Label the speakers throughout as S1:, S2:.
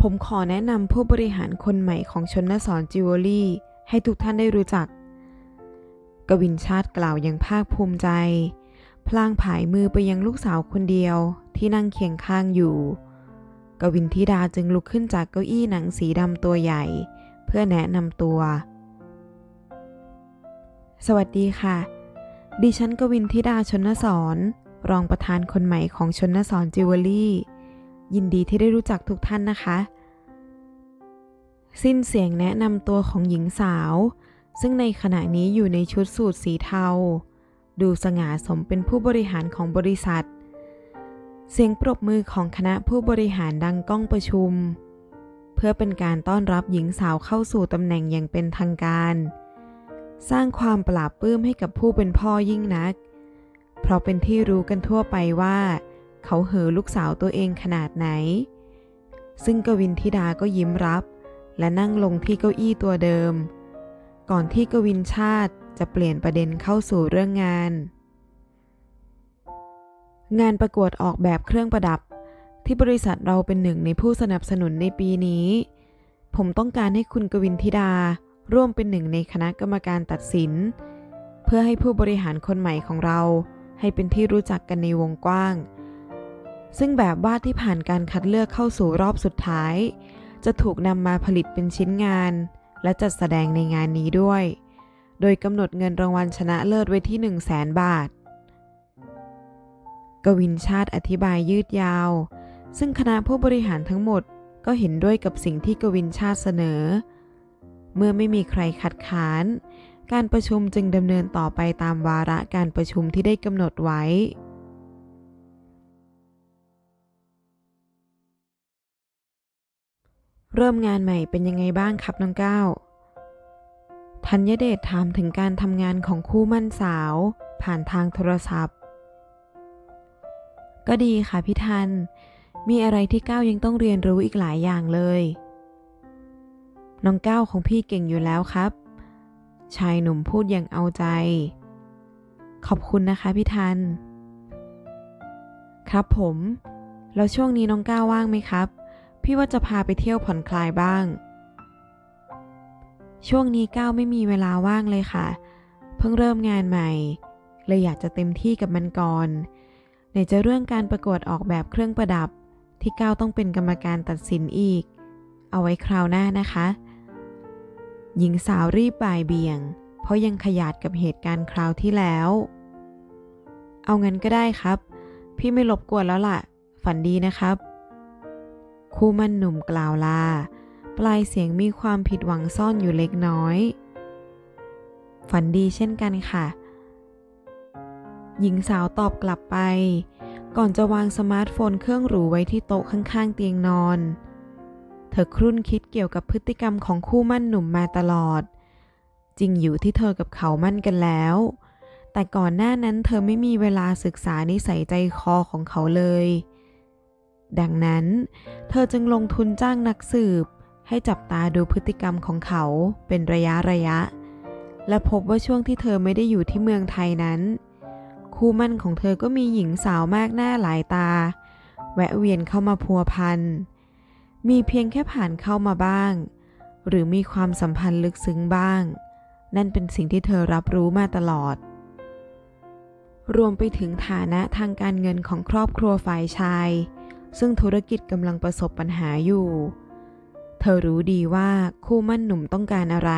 S1: ผมขอแนะนำผู้บริหารคนใหม่ของชนสอนจิวเวลรี่ให้ทุกท่านได้รู้จัก กวินชาติกล่าวอย่างภาคภูมิใจ พลางผายมือไปยังลูกสาวคนเดียวที่นั่งเคียงข้างอยู่ กวินธิดาจึงลุกขึ้นจากเก้าอี้หนังสีดำตัวใหญ่ เพื่อแนะนำตัว สวัสดีค่ะ ดิฉันกวินธิดาชนสอนรองประธานคนใหม่ของชนสอนจิวเวลรี่ ยินดีที่ได้รู้จักทุกท่านนะคะ สิ้นเสียงแนะนำตัวของหญิงสาว ซึ่งในขณะนี้อยู่ในชุดสูทสีเทา ดูสง่าสมเป็นผู้บริหารของบริษัท เสียงปรบมือของคณะผู้บริหารดังก้องประชุม เพื่อเป็นการต้อนรับหญิงสาวเข้าสู่ตำแหน่งอย่างเป็นทางการ สร้างความปลาบปลื้มให้กับผู้เป็นพ่อยิ่งนัก เพราะเป็นที่รู้กันทั่วไปว่า เขาเหอลูกสาวตัวเองขนาดไหน ซึ่งกวินธิดาก็ยิ้มรับ และนั่งลงที่เก้าอี้ตัวเดิม ก่อนที่กวินชาติจะเปลี่ยนประเด็นเข้าสู่เรื่องงาน งานประกวดออกแบบเครื่องประดับ ที่บริษัทเราเป็นหนึ่งในผู้สนับสนุนในปีนี้ ผมต้องการให้คุณกวินธิดา ร่วมเป็นหนึ่งในคณะกรรมการตัดสิน เพื่อให้ผู้บริหารคนใหม่ของเรา ให้เป็นที่รู้จักกันในวงกว้าง ซึ่งแบบวาดที่ผ่านการคัดเลือกเข้าสู่รอบสุดท้าย จะถูกนำมาผลิตเป็นชิ้นงาน และจัดแสดงในงานนี้ด้วย โดยกำหนดเงินรางวัลชนะเลิศไว้ที่ 1 0 0 0 0แสนบาท กวินชาติอธิบายยืดยาว ซึ่งคณะผู้บริหารทั้งหมดก็เห็นด้วยกับสิ่งที่กวินชาติเสนอเเมื่อไม่มีใครขัดขานการประชุมจึงดำเนินต่อไปตามวาระการประชุมที่ได้กำหนดไว้ เริ่มงานใหม่เป็นยังไงบ้างครับน้องก้าวธัญเดชถามถึงการทำงานของคู่มั่นสาว ผ่านทางโทรศัพท์ ก็ดีค่ะพี่ทัน มีอะไรที่ก้าวยังต้องเรียนรู้อีกหลายอย่างเลย น้องก้าวของพี่เก่งอยู่แล้วครับ ชายหนุ่มพูดอย่างเอาใจ ขอบคุณนะคะพี่ทัน ครับผม แล้วช่วงนี้น้องก้าวว่างไหมครับ พี่ว่าจะพาไปเที่ยวผ่อนคลายบ้าง ช่วงนี้ก้าวไม่มีเวลาว่างเลยค่ะ เพิ่งเริ่มงานใหม่ เลยอยากจะเต็มที่กับมันก่อนไหนจะเรื่องการประกวดออกแบบเครื่องประดับที่ก้าวต้องเป็นกรรมการตัดสินอีก เอาไว้คราวหน้านะคะ หญิงสาวรีบบ่ายเบี่ยง เพราะยังขยาดกับเหตุการณ์คราวที่แล้ว เอางั้นก็ได้ครับ พี่ไม่รบกวนแล้วล่ะ ฝันดีนะครับ คู่มั่นหนุ่มกล่าวลา ปลายเสียงมีความผิดหวังซ่อนอยู่เล็กน้อย ฝันดีเช่นกันค่ะ หญิงสาวตอบกลับไป ก่อนจะวางสมาร์ทโฟนเครื่องหรูไว้ที่โต๊ะข้างๆเตียงนอน เธอครุ่นคิดเกี่ยวกับพฤติกรรมของคู่มั่นหนุ่มมาตลอด จริงอยู่ที่เธอกับเขามั่นกันแล้ว แต่ก่อนหน้านั้นเธอไม่มีเวลาศึกษานิสัยใจคอของเขาเลย ดังนั้น เธอจึงลงทุนจ้างนักสืบ ให้จับตาดูพฤติกรรมของเขาเป็นระยะระยะ และพบว่าช่วงที่เธอไม่ได้อยู่ที่เมืองไทยนั้น คู่มั่นของเธอก็มีหญิงสาวมากหน้าหลายตา แวะเวียนเข้ามาพัวพัน มีเพียงแค่ผ่านเข้ามาบ้าง หรือมีความสัมพันธ์ลึกซึ้งบ้าง นั่นเป็นสิ่งที่เธอรับรู้มาตลอด รวมไปถึงฐานะทางการเงินของครอบครัวฝ่ายชาย ซึ่งธุรกิจกำลังประสบปัญหาอยู่ เธอรู้ดีว่าคู่มั่นหนุ่มต้องการอะไร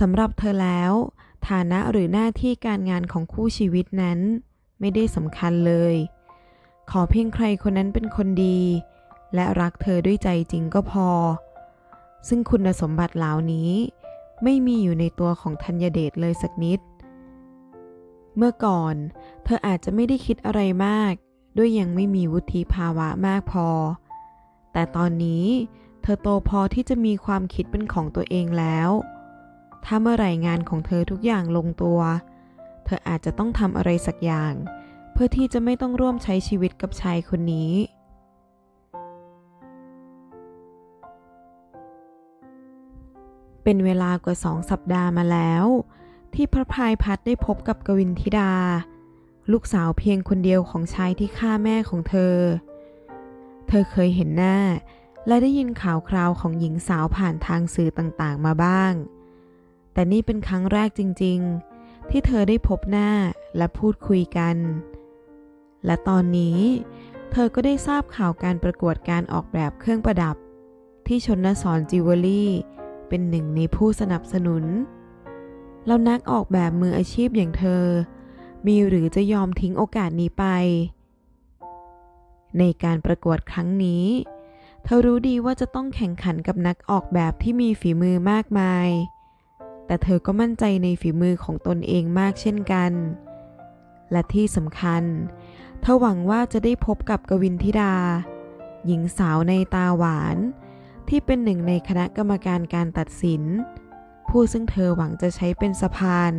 S1: สำหรับเธอแล้ว ฐานะหรือหน้าที่การงานของคู่ชีวิตนั้น ไม่ได้สำคัญเลย ขอเพียงใครคนนั้นเป็นคนดี และรักเธอด้วยใจจริงก็พอ ซึ่งคุณสมบัติเหล่านี้ ไม่มีอยู่ในตัวของธัญเดชเลยสักนิด เมื่อก่อน เธออาจจะไม่ได้คิดอะไรมาก ด้วยยังไม่มีวุฒิภาวะมากพอ แต่ตอนนี้เธอโตพอที่จะมีความคิดเป็นของตัวเองแล้ว ถ้าเมื่อไหร่งานของเธอทุกอย่างลงตัว เธออาจจะต้องทำอะไรสักอย่าง เพื่อที่จะไม่ต้องร่วมใช้ชีวิตกับชายคนนี้ เป็นเวลากว่าสองสัปดาห์มาแล้ว ที่พระพายพัดได้พบกับกวินธิดา ลูกสาวเพียงคนเดียวของชายที่ฆ่าแม่ของเธอ เธอเคยเห็นหน้า และได้ยินข่าวคราวของหญิงสาวผ่านทางสื่อต่างๆมาบ้าง แต่นี่เป็นครั้งแรกจริง ๆ ที่เธอได้พบหน้าและพูดคุยกัน และตอนนี้ เธอก็ได้ทราบข่าวการประกวดการออกแบบเครื่องประดับ ที่ชนสอนจิวเวลรี่ เป็นหนึ่งในผู้สนับสนุนแล้วนักออกแบบมืออาชีพอย่างเธอ มีหรือจะยอมทิ้งโอกาสนี้ไป ในการประกวดครั้งนี้ เธอรู้ดีว่าจะต้องแข่งขันกับนักออกแบบที่มีฝีมือมากมาย แต่เธอก็มั่นใจในฝีมือของตนเองมากเช่นกัน และที่สำคัญ เธอหวังว่าจะได้พบกับกวินธิดา หญิงสาวในตาหวาน ที่เป็นหนึ่งในคณะกรรมการการตัดสิน ผู้ซึ่งเธอหวังจะใช้เป็นสะพาน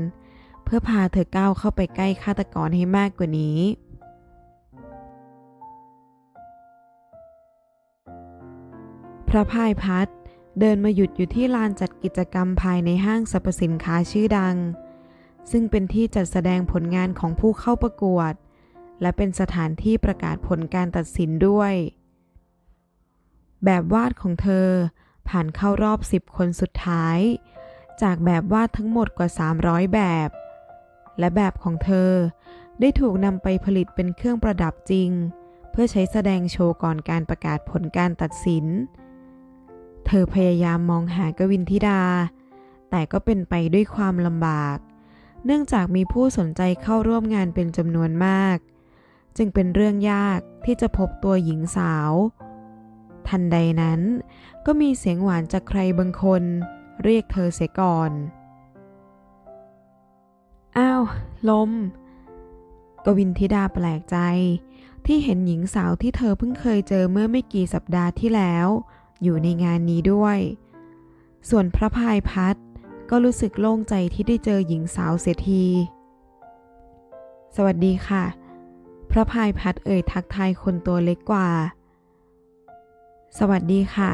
S1: เพื่อพาเธอก้าวเข้าไปใกล้ฆาตกรให้มากกว่านี้พระพายพัดเดินมาหยุดอยู่ที่ลานจัดกิจกรรมภายในห้างสรรพสินค้าชื่อดัง ซึ่งเป็นที่จัดแสดงผลงานของผู้เข้าประกวด และเป็นสถานที่ประกาศผลการตัดสินด้วย แบบวาดของเธอ ผ่านเข้ารอบ 10 คนสุดท้าย จากแบบวาดทั้งหมดกว่า 300 แบบ และแบบของเธอ ได้ถูกนำไปผลิตเป็นเครื่องประดับจริง เพื่อใช้แสดงโชว์ก่อนการประกาศผลการตัดสิน เธอพยายามมองหากวินธิดา แต่ก็เป็นไปด้วยความลำบาก เนื่องจากมีผู้สนใจเข้าร่วมงานเป็นจำนวนมาก จึงเป็นเรื่องยากที่จะพบตัวหญิงสาว ทันใดนั้น ก็มีเสียงหวานจากใครบางคน เรียกเธอเสียก่อน อ้าว ลม กวินธิดาแปลกใจ ที่เห็นหญิงสาวที่เธอเพิ่งเคยเจอเมื่อไม่กี่สัปดาห์ที่แล้ว อยู่ในงานนี้ด้วย ส่วนพระพายพัดก็รู้สึกโล่งใจที่ได้เจอหญิงสาวเสียที สวัสดีค่ะ พระพายพัดเอ่ยทักทายคนตัวเล็กกว่า สวัสดีค่ะ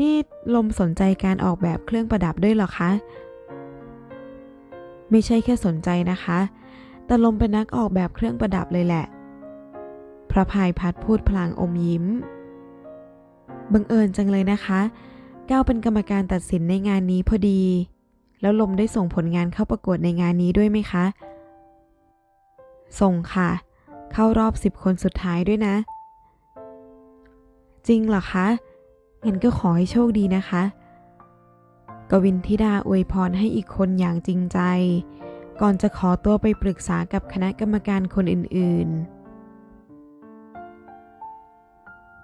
S1: นี่ลมสนใจการออกแบบเครื่องประดับด้วยเหรอคะ ไม่ใช่แค่สนใจนะคะ แต่ลมเป็นนักออกแบบเครื่องประดับเลยแหละ พระพายพัดพูดพลางอมยิ้ม บังเอิญจังเลยนะคะ ก้าวเป็นกรรมการตัดสินในงานนี้พอดี แล้วลมได้ส่งผลงานเข้าประกวดในงานนี้ด้วยไหมคะ ส่งค่ะ เข้ารอบสิบคนสุดท้ายด้วยนะ จริงเหรอคะงั้นก็ขอให้โชคดีนะคะ กวินธิดาอวยพรให้อีกคนอย่างจริงใจ ก่อนจะขอตัวไปปรึกษากับคณะกรรมการคนอื่นๆ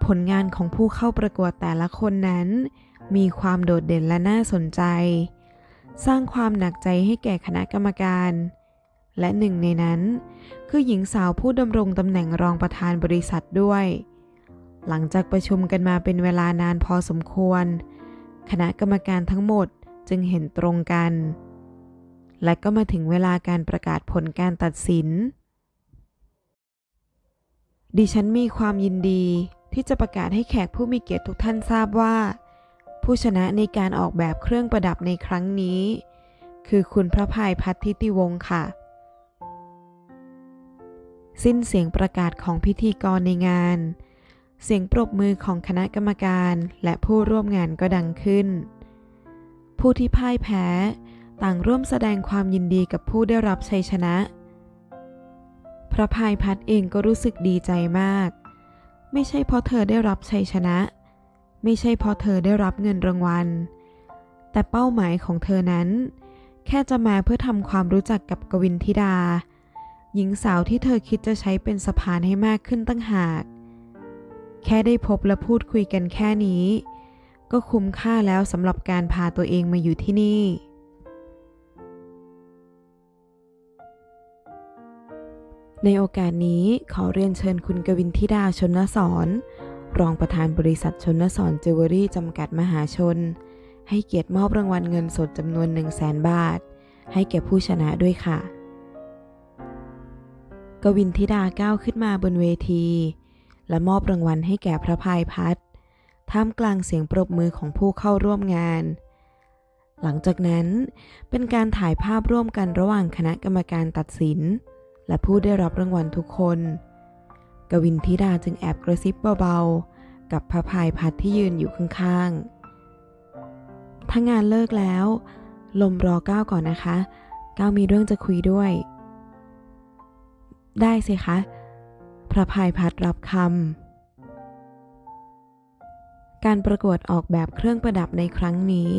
S1: ผลงานของผู้เข้าประกวดแต่ละคนนั้น มีความโดดเด่นและน่าสนใจ สร้างความหนักใจให้แก่คณะกรรมการ และหนึ่งในนั้น คือหญิงสาวผู้ดำรงตำแหน่งรองประธานบริษัทด้วย หลังจากประชุมกันมาเป็นเวลานานพอสมควร คณะกรรมการทั้งหมดจึงเห็นตรงกัน และก็มาถึงเวลาการประกาศผลการตัดสิน ดิฉันมีความยินดีที่จะประกาศให้แขกผู้มีเกียรติทุกท่านทราบว่า ผู้ชนะในการออกแบบเครื่องประดับในครั้งนี้ คือคุณพระพายพัฒทิติวงศ์ค่ะ สิ้นเสียงประกาศของพิธีกรในงาน เสียงปรบมือของคณะกรรมการและผู้ร่วมงานก็ดังขึ้น ผู้ที่พ่ายแพ้ ต่างร่วมแสดงความยินดีกับผู้ได้รับชัยชนะ พระพายพัดเองก็รู้สึกดีใจมาก ไม่ใช่เพราะเธอได้รับชัยชนะ ไม่ใช่เพราะเธอได้รับเงินรางวัล แต่เป้าหมายของเธอนั้น แค่จะมาเพื่อทำความรู้จักกับกวินธิดา หญิงสาวที่เธอคิดจะใช้เป็นสะพานให้มากขึ้นตั้งหาก แค่ได้พบและพูดคุยกันแค่นี้ ก็คุ้มค่าแล้วสำหรับการพาตัวเองมาอยู่ที่นี่ ในโอกาสนี้ขอเรียนเชิญคุณกวินธิดาชนสอนรองประธานบริษัทชนสอนจิวเวลรี่จำกัดมหาชน ให้เกียรติมอบรางวัลเงินสดจำนวน 1 0 0 0 0แสนบาท ให้แก่ผู้ชนะด้วยค่ะ กวินธิดาก้าวขึ้นมาบนเวที และมอบรางวัลให้แก่พระพายพัฒน์ท่ามกลางเสียงปรบมือของผู้เข้าร่วมงาน หลังจากนั้นเป็นการถ่ายภาพร่วมกันระหว่างคณะกรรมการตัดสิน และผู้ได้รับรางวัลทุกคน กวินธิดาจึงแอบกระซิบเบาๆ กับพระพายพัดที่ยืนอยู่ข้างๆ ถ้างานเลิกแล้ว ลมรอก้าวก่อนนะคะ ก้าวมีเรื่องจะคุยด้วย ได้สิคะ พระพายพัดรับคำ การประกวดออกแบบเครื่องประดับในครั้งนี้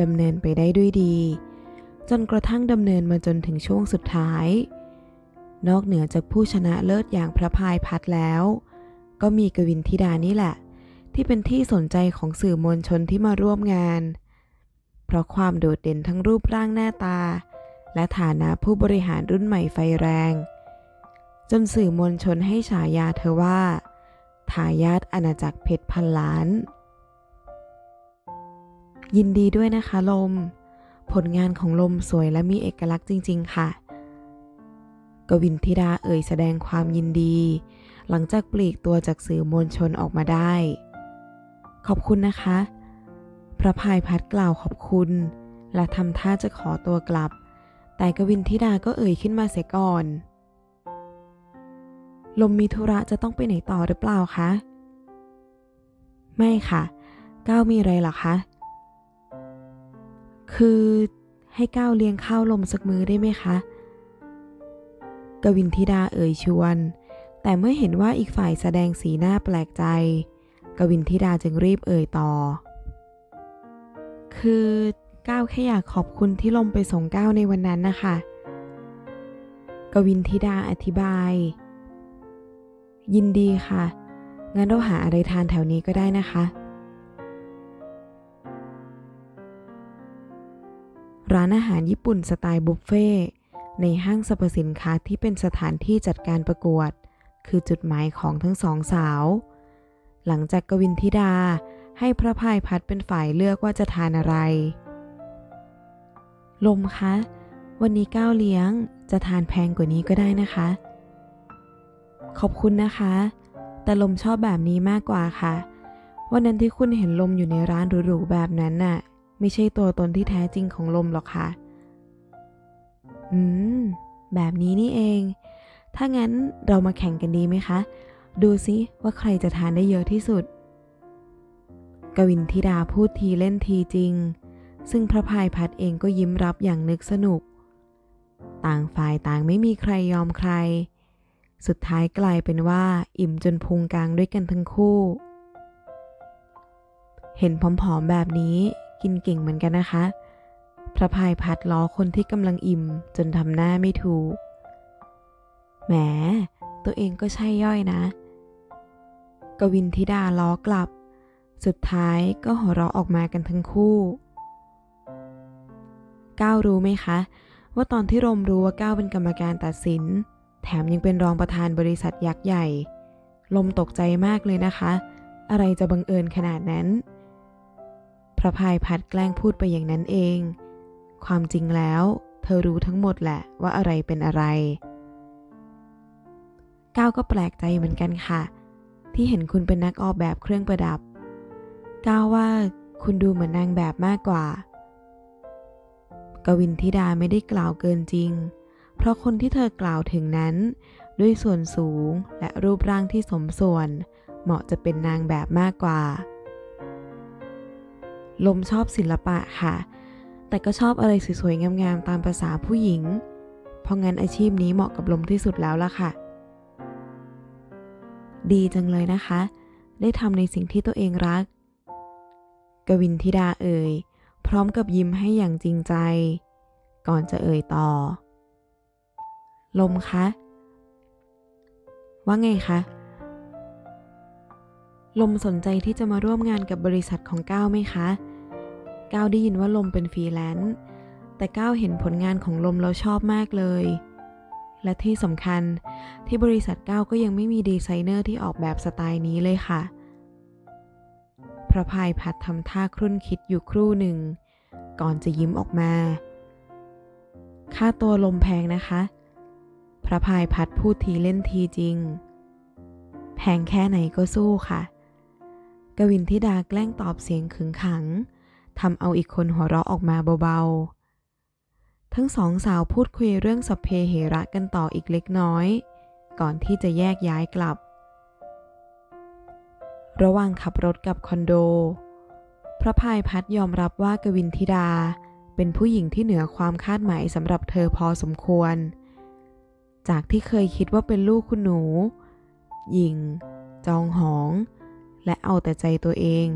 S1: ดำเนินไปได้ด้วยดี จนกระทั่งดำเนินมาจนถึงช่วงสุดท้าย นอกเหนือจากผู้ชนะเลิศอย่างพระพายพัดแล้ว ก็มีกวินธิดานี่แหละ ที่เป็นที่สนใจของสื่อมวลชนที่มาร่วมงาน เพราะความโดดเด่นทั้งรูปร่างหน้าตา และฐานะผู้บริหารรุ่นใหม่ไฟแรง จนสื่อมวลชนให้ฉายาเธอว่า ทายาทอาณาจักรเพชรพันล้าน ยินดีด้วยนะคะลม ผลงานของลมสวยและมีเอกลักษณ์จริง ๆ ค่ะ กวินธิดาเอ่ยแสดงความยินดี หลังจากปลีกตัวจากสื่อมวลชนออกมาได้ ขอบคุณนะคะ พระพายพัดกล่าวขอบคุณ และทำท่าจะขอตัวกลับ แต่กวินธิดาก็เอ่ยขึ้นมาเสียก่อน ลมมีธุระจะต้องไปไหนต่อหรือเปล่าคะ ไม่ค่ะ ก้าวมีอะไรหรอคะ คือให้ก้าวเลี้ยงข้าวลมสักมือได้ไหมคะ กวินธิดาเอ่ยชวน แต่เมื่อเห็นว่าอีกฝ่ายแสดงสีหน้าแปลกใจ กวินธิดาจึงรีบเอ่ยต่อ คือก้าวแค่อยากขอบคุณที่ลมไปส่งก้าวในวันนั้นนะคะ กวินธิดาอธิบาย ยินดีค่ะ งั้นเราหาอะไรทานแถวนี้ก็ได้นะคะ ร้านอาหารญี่ปุ่นสไตล์บุฟเฟ่ต์ในห้างสรรพสินค้าที่เป็นสถานที่จัดการประกวด คือจุดหมายของทั้งสองสาว หลังจากกวินธิดาให้พระพายพัดเป็นฝ่ายเลือกว่าจะทานอะไร ลมคะ วันนี้ก้าวเลี้ยงจะทานแพงกว่านี้ก็ได้นะคะ ขอบคุณนะคะ แต่ลมชอบแบบนี้มากกว่าค่ะ วันนั้นที่คุณเห็นลมอยู่ในร้านหรูๆแบบนั้นน่ะ ไม่ใช่ตัวตนที่แท้จริงของลมหรอกค่ะ อืม แบบนี้นี่เอง ถ้างั้นเรามาแข่งกันดีไหมคะ ดูซิว่าใครจะทานได้เยอะที่สุด กวินธิดาพูดทีเล่นทีจริง ซึ่งพระพายพัดเองก็ยิ้มรับอย่างนึกสนุก ต่างฝ่ายต่างไม่มีใครยอมใคร สุดท้ายกลายเป็นว่าอิ่มจนพุงกลางด้วยกันทั้งคู่ เห็นผอมๆแบบนี้กินเก่งเหมือนกันนะคะ พระพายพัดล้อคนที่กำลังอิ่มจนทำหน้าไม่ถูก แหม ตัวเองก็ใช่ย่อยนะ กวินธิดาล้อกลับ สุดท้ายก็หัวเราะออกมากันทั้งคู่ก้าวรู้ไหมคะ ว่าตอนที่รมรู้ว่าก้าวเป็นกรรมการตัดสิน แถมยังเป็นรองประธานบริษัทยักษ์ใหญ่ ลมตกใจมากเลยนะคะ อะไรจะบังเอิญขนาดนั้น พระพายพัดแกล้งพูดไปอย่างนั้นเอง ความจริงแล้ว เธอรู้ทั้งหมดแหละว่าอะไรเป็นอะไรก้าวก็แปลกใจเหมือนกันค่ะ ที่เห็นคุณเป็นนักออกแบบเครื่องประดับก้าวว่าคุณดูเหมือนนางแบบมากกว่า กวินธิดาไม่ได้กล่าวเกินจริง เพราะคนที่เธอกล่าวถึงนั้น ด้วยส่วนสูงและรูปร่างที่สมส่วน เหมาะจะเป็นนางแบบมากกว่า ลมชอบศิลปะค่ะ แต่ก็ชอบอะไรสวยๆ งามๆ ตามภาษาผู้หญิง เพราะงั้นอาชีพนี้เหมาะกับลมที่สุดแล้วล่ะค่ะ ดีจังเลยนะคะ ได้ทำในสิ่งที่ตัวเองรัก กวินธิดาเอ่ย พร้อมกับยิ้มให้อย่างจริงใจ ก่อนจะเอ่ยต่อ ลมคะ ว่าไงคะ ลมสนใจที่จะมาร่วมงานกับบริษัทของก้าวไหมคะ ก้าวได้ยินว่าลมเป็นฟรีแลนซ์ แต่ก้าวเห็นผลงานของลมเราชอบมากเลย และที่สำคัญที่บริษัทก้าวก็ยังไม่มีดีไซเนอร์ที่ออกแบบสไตล์นี้เลยค่ะ พระพายพัดทำท่าครุ่นคิดอยู่ครู่หนึ่ง ก่อนจะยิ้มออกมา ค่าตัวลมแพงนะคะ ระพายพัดพูดทีเล่นทีจริง แพงแค่ไหนก็สู้ค่ะ กวินธิดาแกล้งตอบเสียงขึงขังทำเอาอีกคนหัวเราะออกมาเบาๆ ทั้งสองสาวพูดคุยเรื่องสเพเหระกันต่ออีกเล็กน้อย ก่อนที่จะแยกย้ายกลับ ระหว่างขับรถกลับคอนโด พระพายพัดยอมรับว่ากวินธิดาเป็นผู้หญิงที่เหนือความคาดหมายสำหรับเธอพอสมควร จากที่เคยคิดว่าเป็นลูกคุณหนูหญิง จองหอง และเอาแต่ใจตัวเอง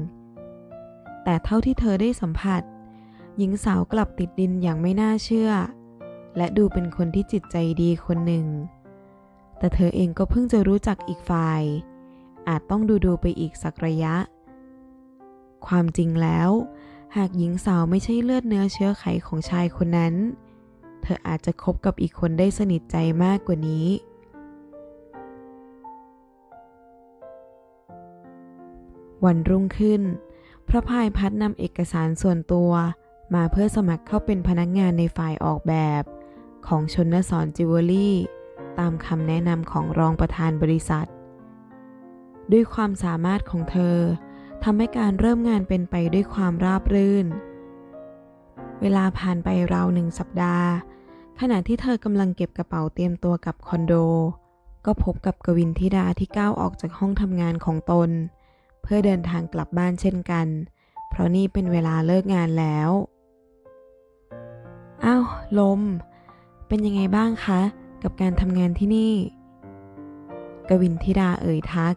S1: แต่เท่าที่เธอได้สัมผัส หญิงสาวกลับติดดินอย่างไม่น่าเชื่อ และดูเป็นคนที่จิตใจดีคนหนึ่ง แต่เธอเองก็เพิ่งจะรู้จักอีกฝ่าย อาจต้องดูดูไปอีกสักระยะ ความจริงแล้ว หากหญิงสาวไม่ใช่เลือดเนื้อเชื้อไขของชายคนนั้นเธออาจจะคบกับอีกคนได้สนิทใจมากกว่านี้ วันรุ่งขึ้น พระพายพัดนำเอกสารส่วนตัว มาเพื่อสมัครเข้าเป็นพนักงานในฝ่ายออกแบบ ของชนสอนจิวเวลรี่ ตามคำแนะนำของรองประธานบริษัท ด้วยความสามารถของเธอทำให้การเริ่มงานเป็นไปด้วยความราบรื่น เวลาผ่านไปราวหนึ่งสัปดาห์ ขณะที่เธอกำลังเก็บกระเป๋าเตรียมตัวกลับคอนโด ก็พบกับกวินธิดาที่ก้าวออกจากห้องทำงานของตน เพื่อเดินทางกลับบ้านเช่นกัน เพราะนี่เป็นเวลาเลิกงานแล้ว อ้าว ลม เป็นยังไงบ้างคะ กับการทำงานที่นี่ กวินธิดาเอ่ยทัก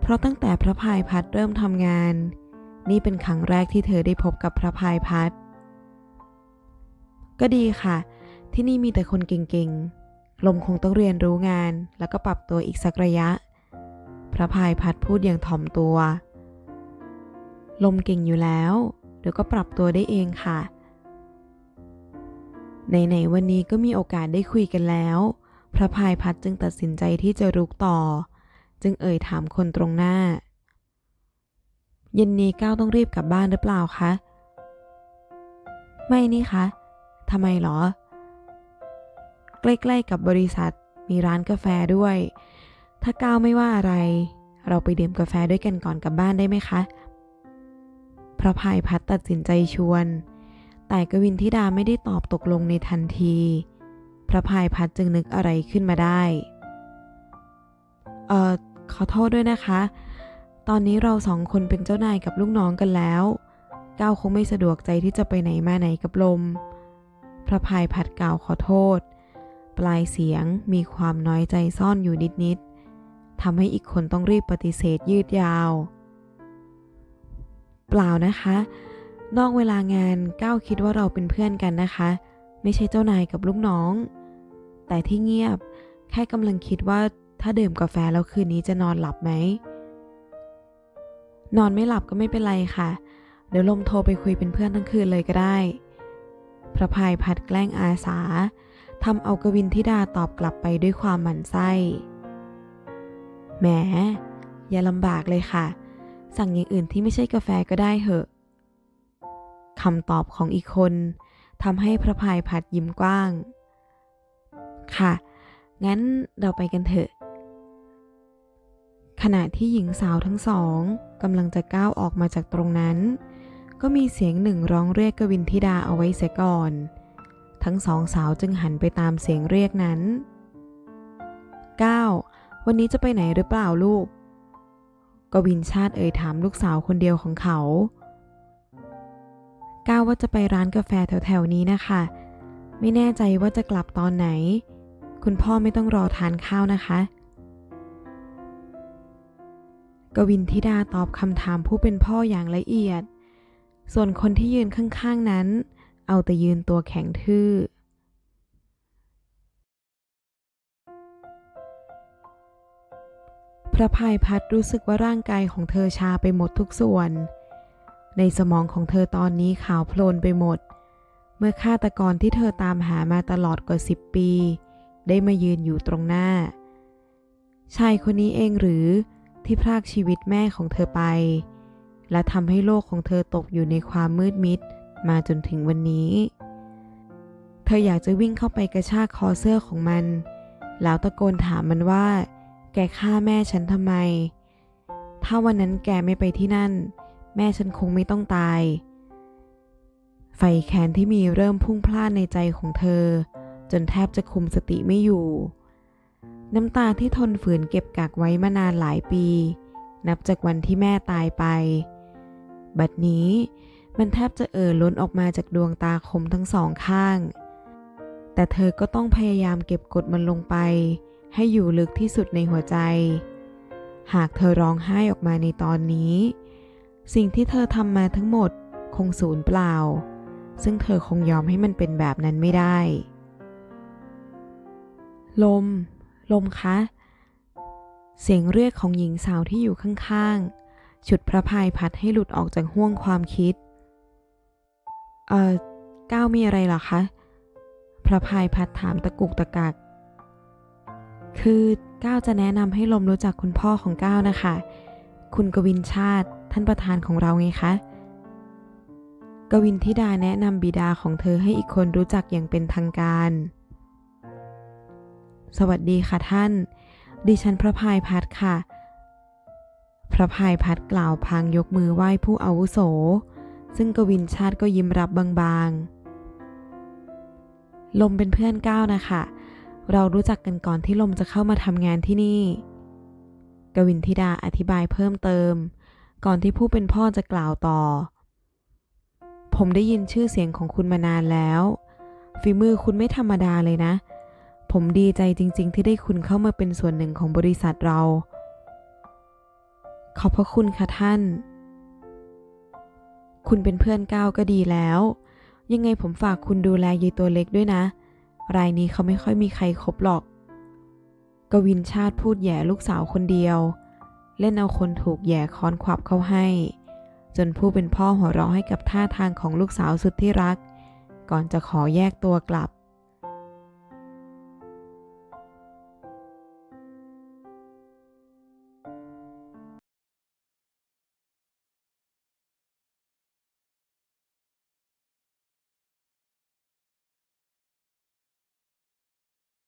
S1: เพราะตั้งแต่พระพายพัดเริ่มทำงาน นี่เป็นครั้งแรกที่เธอได้พบกับพระพายพัดก็ดีค่ะ ที่นี่มีแต่คนเก่งๆ ลมคงต้องเรียนรู้งาน แล้วก็ปรับตัวอีกสักระยะ พระพายพัดพูดอย่างถ่อมตัว ลมเก่งอยู่แล้ว เดี๋ยวก็ปรับตัวได้เองค่ะไหนๆวันนี้ก็มีโอกาสได้คุยกันแล้ว พระพายพัดจึงตัดสินใจที่จะรุกต่อ จึงเอ่ยถามคนตรงหน้า เย็นนี้ก้าวต้องรีบกลับบ้านหรือเปล่าคะ ไม่นี่คะทำไมหรอ ใกล้ๆกับบริษัท มีร้านกาแฟด้วย ถ้าก้าวไม่ว่าอะไร เราไปดื่มกาแฟด้วยกันก่อนกลับบ้านได้ไหมคะ พระพายพัดตัดสินใจชวน แต่กวินธิดาไม่ได้ตอบตกลงในทันที พระพายพัดจึงนึกอะไรขึ้นมาได้ เอ่อ ขอโทษด้วยนะคะ ตอนนี้เราสองคนเป็นเจ้านายกับลูกน้องกันแล้วก้าวคงไม่สะดวกใจที่จะไปไหนมาไหนกับลม พระพายพัดกล่าวขอโทษ ปลายเสียงมีความน้อยใจซ่อนอยู่นิดๆทำให้อีกคนต้องรีบปฏิเสธยืดยาว เปล่านะคะ นอกเวลางานก้าวคิดว่าเราเป็นเพื่อนกันนะคะ ไม่ใช่เจ้านายกับลูกน้อง แต่ที่เงียบแค่กำลังคิดว่าถ้าดื่มกาแฟแล้วคืนนี้จะนอนหลับไหม นอนไม่หลับก็ไม่เป็นไรค่ะ เดี๋ยวลมโทรไปคุยเป็นเพื่อนทั้งคืนเลยก็ได้ พระพายพัดแกล้งอาสา ทำเอากวินธิดาตอบกลับไปด้วยความหมั่นไส้ แหม อย่าลำบากเลยค่ะ สั่งอย่างอื่นที่ไม่ใช่กาแฟก็ได้เหอะคำตอบของอีกคนทำให้พระพายพัดยิ้มกว้าง ค่ะ งั้นเราไปกันเถอะ ขณะที่หญิงสาวทั้งสองกำลังจะก้าวออกมาจากตรงนั้น ก็มีเสียงหนึ่งร้องเรียกกวินธิดาเอาไว้เสียก่อน ทั้งสองสาวจึงหันไปตามเสียงเรียกนั้นก้าววันนี้จะไปไหนหรือเปล่าลูก กวินชาติเอ่ยถามลูกสาวคนเดียวของเขาก้าวว่าจะไปร้านกาแฟแถวๆนี้นะคะ ไม่แน่ใจว่าจะกลับตอนไหน คุณพ่อไม่ต้องรอทานข้าวนะคะ กวินธิดาตอบคำถามผู้เป็นพ่ออย่างละเอียด ส่วนคนที่ยืนข้างๆนั้น เอาแต่ยืนตัวแข็งทื่อ พระพายพัดรู้สึกว่าร่างกายของเธอชาไปหมดทุกส่วน ในสมองของเธอตอนนี้ขาวโพลนไปหมด เมื่อฆาตกรที่เธอตามหามาตลอดกว่าสิบปี ได้มายืนอยู่ตรงหน้า ชายคนนี้เองหรือที่พรากชีวิตแม่ของเธอไป และทำให้โลกของเธอตกอยู่ในความมืดมิด มาจนถึงวันนี้ เธออยากจะวิ่งเข้าไปกระชากคอเสื้อของมัน แล้วตะโกนถามมันว่า แกฆ่าแม่ฉันทำไม ถ้าวันนั้นแกไม่ไปที่นั่น แม่ฉันคงไม่ต้องตาย ไฟแค้นที่มีเริ่มพุ่งพล่านในใจของเธอ จนแทบจะคุมสติไม่อยู่ น้ำตาที่ทนฝืนเก็บกักไว้มานานหลายปี นับจากวันที่แม่ตายไป บัดนี้ มันแทบจะเอ่อล้นออกมาจากดวงตาคมทั้งสองข้าง แต่เธอก็ต้องพยายามเก็บกดมันลงไป ให้อยู่ลึกที่สุดในหัวใจ หากเธอร้องไห้ออกมาในตอนนี้ สิ่งที่เธอทำมาทั้งหมดคงสูญเปล่า ซึ่งเธอคงยอมให้มันเป็นแบบนั้นไม่ได้ ลม ลมคะ เสียงเรียกของหญิงสาวที่อยู่ข้างๆ ฉุดพระพายพัดให้หลุดออกจากห่วงความคิด เอ่อก้าวมีอะไรหรอคะ พระพายพัดถามตะกุกตะกัก คือก้าวจะแนะนำให้ลมรู้จักคุณพ่อของก้าวนะคะ คุณกวินชาติท่านประธานของเราไงคะ กวินทิดาแนะนำบิดาของเธอให้อีกคนรู้จักอย่างเป็นทางการ สวัสดีค่ะท่าน ดิฉันพระพายพัดค่ะ พระพายพัดกล่าวพางยกมือไหว้ผู้อาวุโส ซึ่งกวินชาติก็ยิ้มรับบางๆ ลมเป็นเพื่อนก้าวนะคะ เรารู้จักกันก่อนที่ลมจะเข้ามาทำงานที่นี่ กวินธิดาอธิบายเพิ่มเติม ก่อนที่ผู้เป็นพ่อจะกล่าวต่อ ผมได้ยินชื่อเสียงของคุณมานานแล้ว ฝีมือคุณไม่ธรรมดาเลยนะ ผมดีใจจริง ๆ ที่ได้คุณเข้ามาเป็นส่วนหนึ่งของบริษัทเรา ขอบพระคุณค่ะท่าน คุณเป็นเพื่อนก้าวก็ดีแล้ว ยังไงผมฝากคุณดูแลยายตัวเล็กด้วยนะ รายนี้เขาไม่ค่อยมีใครครบหรอก กวินชาติพูดแย่ลูกสาวคนเดียว เล่นเอาคนถูกแย่ค้อนขวับเข้าให้ จนผู้เป็นพ่อหัวเราะให้กับท่าทางของลูกสาวสุดที่รัก ก่อนจะขอแยกตัวกลับ